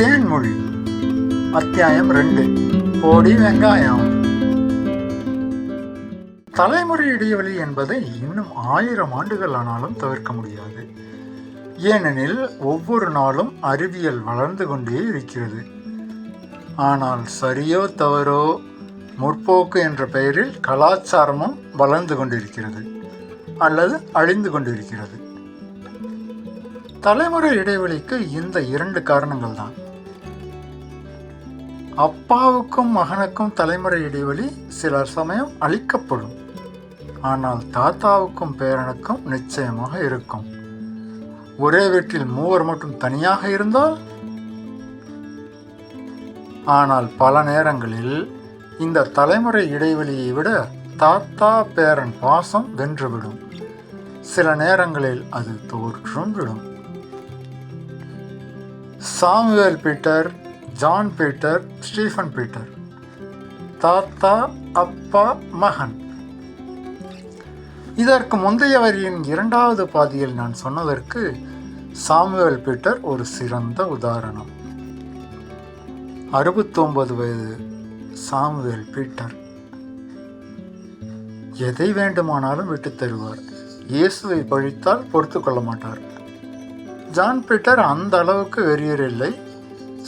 தேன்மொழி. அத்தியாயம் ரெண்டு. போடி வெங்காயம். தலைமுறை இடைவெளி என்பதை இன்னும் ஆயிரம் ஆண்டுகள் ஆனாலும் தவிர்க்க முடியாது. ஏனெனில் ஒவ்வொரு நாளும் அறிவியல் வளர்ந்து கொண்டே இருக்கிறது. ஆனால் சரியோ தவறோ முற்போக்கு என்ற பெயரில் கலாச்சாரமும் வளர்ந்து கொண்டிருக்கிறது அல்லது அழிந்து கொண்டிருக்கிறது. தலைமுறை இடைவெளிக்கு இந்த இரண்டு காரணங்கள் தான் அப்பாவுக்கும் மகனுக்கும் தலைமுறை இடைவெளி சில சமயம் அழிக்கப்படும். ஆனால் தாத்தாவுக்கும் பேரனுக்கும் நிச்சயமாக இருக்கும். ஒரே வீட்டில் மூவர் மட்டும் தனியாக இருந்தால்? ஆனால் பல நேரங்களில் இந்த தலைமுறை இடைவெளியை விட தாத்தா பேரன் பாசம் வென்றுவிடும். சில நேரங்களில் அது தோற்றும் விடும் Samuel Peter John Peter Stephen Peter. தாத்தா அப்பா மகன். இதற்கு முந்தைய வரியின் இரண்டாவது பாதியில் நான் சொன்னதற்கு சாமுவேல் பீட்டர் ஒரு சிறந்த உதாரணம். அறுபத்தொன்பது வயது சாமுவேல் பீட்டர். எதை வேண்டுமானாலும் விட்டுத் தருவார். இயேசுவை பழித்தால் பொறுத்து கொள்ள மாட்டார். ஜான் பீட்டர் அந்த அளவுக்கு வெறியர் இல்லை.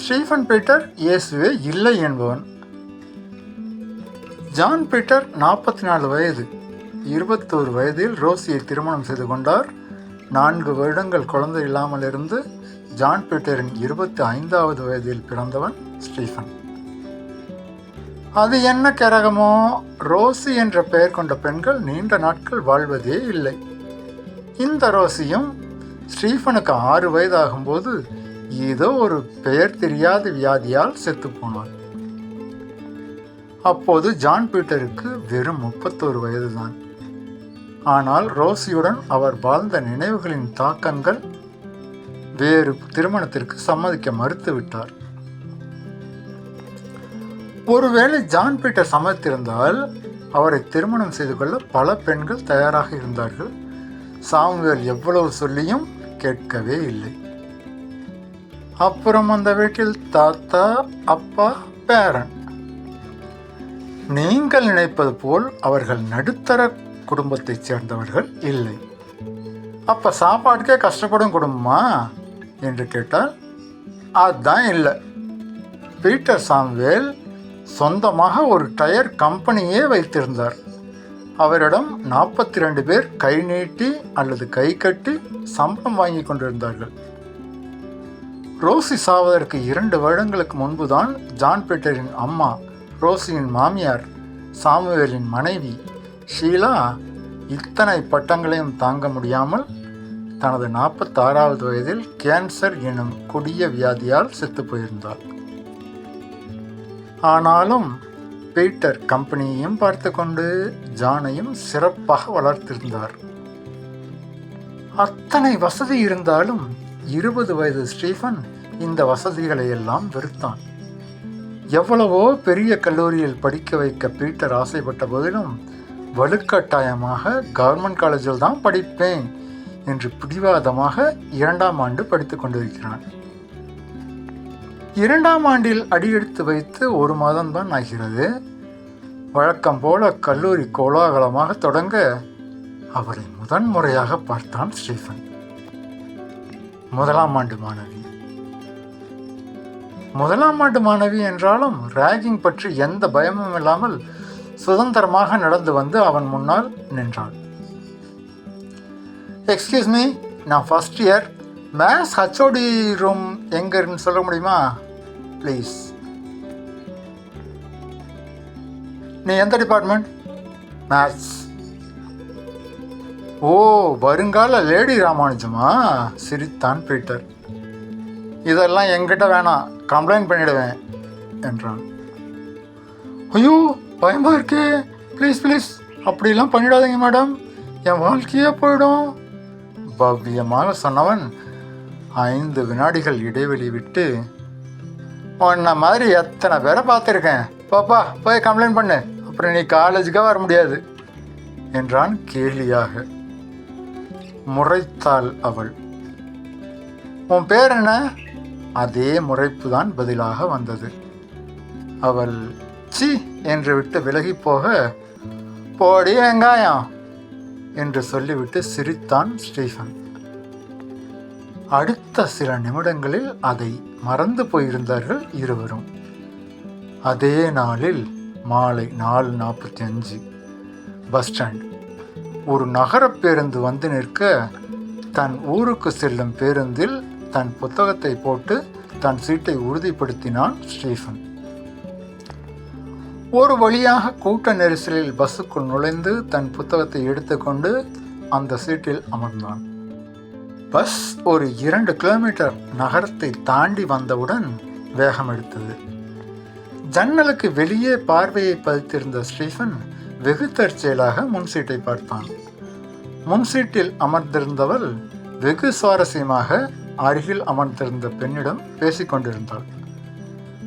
ஸ்டீஃபன் பீட்டர் இயேசுவே இல்லை என்பவன். ஜான் பீட்டர் நாற்பத்தி நாலு வயது. இருபத்தோரு வயதில் ரோசியை திருமணம் செய்து கொண்டார். நான்கு வருடங்கள் குழந்தை இல்லாமல் இருந்து ஜான் பீட்டரின் இருபத்தி ஐந்தாவது வயதில் பிறந்தவன் ஸ்டீஃபன். அது என்ன கரகமோ? ரோசி என்ற பெயர் கொண்ட பெண்கள் நீண்ட நாட்கள் வாழ்வதே இல்லை. இந்த ரோசியும் ஸ்டீஃபனுக்கு ஆறு வயதாகும்போது ஏதோ ஒரு பெயர் தெரியாத வியாதியால் செத்து போனார் அப்போது ஜான் பீட்டருக்கு வெறும் முப்பத்தோரு வயதுதான். ஆனால் ரோசியுடன் அவர் வாழ்ந்த நினைவுகளின் தாக்கங்கள் வேறு திருமணத்திற்கு சம்மதிக்க மறுத்துவிட்டார். ஒருவேளை ஜான் பீட்டர் சம்மதித்திருந்தால் அவரை திருமணம் செய்து கொள்ள பல பெண்கள் தயாராக இருந்தார்கள். சாமுவேல் எவ்வளவு சொல்லியும் கேட்கவே இல்லை. அப்புறம் அந்த வீட்டில் தாத்தா அப்பா பேரன். நீங்கள் நினைப்பது போல் அவர்கள் நடுத்தர குடும்பத்தைச் சேர்ந்தவர்கள் இல்லை. அப்ப சாப்பாட்டுக்கே கஷ்டப்படும் குடும்பமா? என்று கேட்டால் அதுதான் இல்லை. பீட்டர் சாம்வேல் சொந்தமாக ஒரு டயர் கம்பெனியே வைத்திருந்தார். அவரிடம் நாற்பத்தி ரெண்டு பேர் கை நீட்டி அல்லது கை கட்டி சம்பளம் வாங்கி கொண்டிருந்தார்கள். ரோசி சாவதற்கு இரண்டு வருடங்களுக்கு முன்புதான் ஜான் பீட்டரின் அம்மா ரோசியின் மாமியார் சாமுவேலின் மனைவி ஷீலா இத்தனை பட்டங்களையும் தாங்க முடியாமல் தனது நாற்பத்தாறாவது வயதில் கேன்சர் எனும் கொடிய வியாதியால் செத்து போயிருந்தார் ஆனாலும் பீட்டர் கம்பெனியையும் பார்த்து கொண்டு ஜானையும் சிறப்பாக வளர்த்திருந்தார். அத்தனை வசதி இருந்தாலும் இருபது வயது ஸ்டீஃபன் இந்த வசதிகளை எல்லாம் வெறுத்தான். எவ்வளவோ பெரிய கல்லூரியில் படிக்க வைக்க பீட்டர் ஆசைப்பட்ட போதிலும் வலுக்கட்டாயமாக கவர்மெண்ட் காலேஜில் தான் படிப்பேன் என்று பிடிவாதமாக இரண்டாம் ஆண்டு படித்துக் கொண்டிருக்கிறான். இரண்டாம் ஆண்டில் அடியெடுத்து வைத்து ஒரு மாதம்தான் ஆகிறது. வழக்கம் போல கல்லூரி கோலாகலமாக தொடங்க அவரை முதன்முறையாக பார்த்தான் ஸ்டீஃபன். முதலாம் ஆண்டு மாணவி. முதலாம் ஆண்டு மாணவி என்றாலும் ரேகிங் பற்றி எந்த பயமும் இல்லாமல் சுதந்திரமாக நடந்து வந்து அவன் முன்னால் நின்றாள். எக்ஸ்கியூஸ் மீ நான் first year maths H O D room எங்கேன்னு சொல்ல முடியுமா? ப்ளீஸ் நீ எந்த டிபார்ட்மெண்ட் மேத்ஸ் ஓ வருங்கால லேடி ராமானுஜமா? சிரித்தான் பீட்டர். இதெல்லாம் எங்கிட்ட வேணாம் கம்ப்ளைண்ட் பண்ணிடுவேன் என்றான். ஐயோ பயமாக இருக்கே. ப்ளீஸ் ப்ளீஸ் அப்படிலாம் பண்ணிடாதீங்க மேடம் என் வாழ்க்கையே போயிடும். பவ்யமாக சொன்னவன் ஐந்து வினாடிகள் இடைவெளி விட்டு உன்ன மாதிரி எத்தனை பேரை பார்த்துருக்கேன். பாப்பா போய் கம்ப்ளைண்ட் பண்ணு. அப்புறம் நீ காலேஜுக்காக வர முடியாது என்றான் கேலியாக. முறைத்தாள் அவள். உன் பேர் என்ன? அதே முறைப்பு தான் பதிலாக வந்தது. அவள் சி என்று விட்டு விலகி போக போடி வெங்காயம் என்று சொல்லிவிட்டு சிரித்தான் ஸ்டீஃபன். அடுத்த சில நிமிடங்களில் அதை மறந்து போயிருந்தார்கள் இருவரும். அதே நாளில் மாலை நாலு நாற்பத்தி அஞ்சு பஸ் ஸ்டாண்ட் ஒரு நகர பேருந்து வந்து நிற்க தன் ஊருக்கு செல்லும் பேருந்தில் தன் புத்தகத்தை போட்டு தன் சீட்டை உறுதிப்படுத்தினான் ஸ்டீஃபன். ஒரு வழியாக கூட்ட நெரிசலில் பஸ்ஸுக்குள் நுழைந்து தன் புத்தகத்தை எடுத்துக்கொண்டு அந்த சீட்டில் அமர்ந்தான். பஸ் ஒரு இரண்டு கிலோமீட்டர் நகரத்தை தாண்டி வந்தவுடன் வேகம் எடுத்தது ஜன்னலுக்கு வெளியே பார்வையை பதித்திருந்த ஸ்டீஃபன் வெகு தற்செயலாக முன் சீட்டை பார்த்தான். முன்சீட்டில் அமர்ந்திருந்தவள் வெகு சுவாரஸ்யமாக அருகில் அமர்ந்திருந்த பெண்ணிடம் பேசிக்கொண்டிருந்தாள்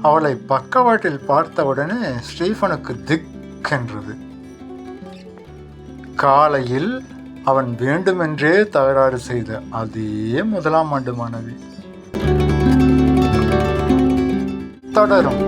அவளை பக்கவாட்டில் பார்த்தவுடனே ஸ்டீஃபனுக்கு திக்கென்றது. காலையில் அவன் வேண்டுமென்றே தகராறு செய்த அதே முதலாம் ஆண்டு மாணவி. தொடரும்.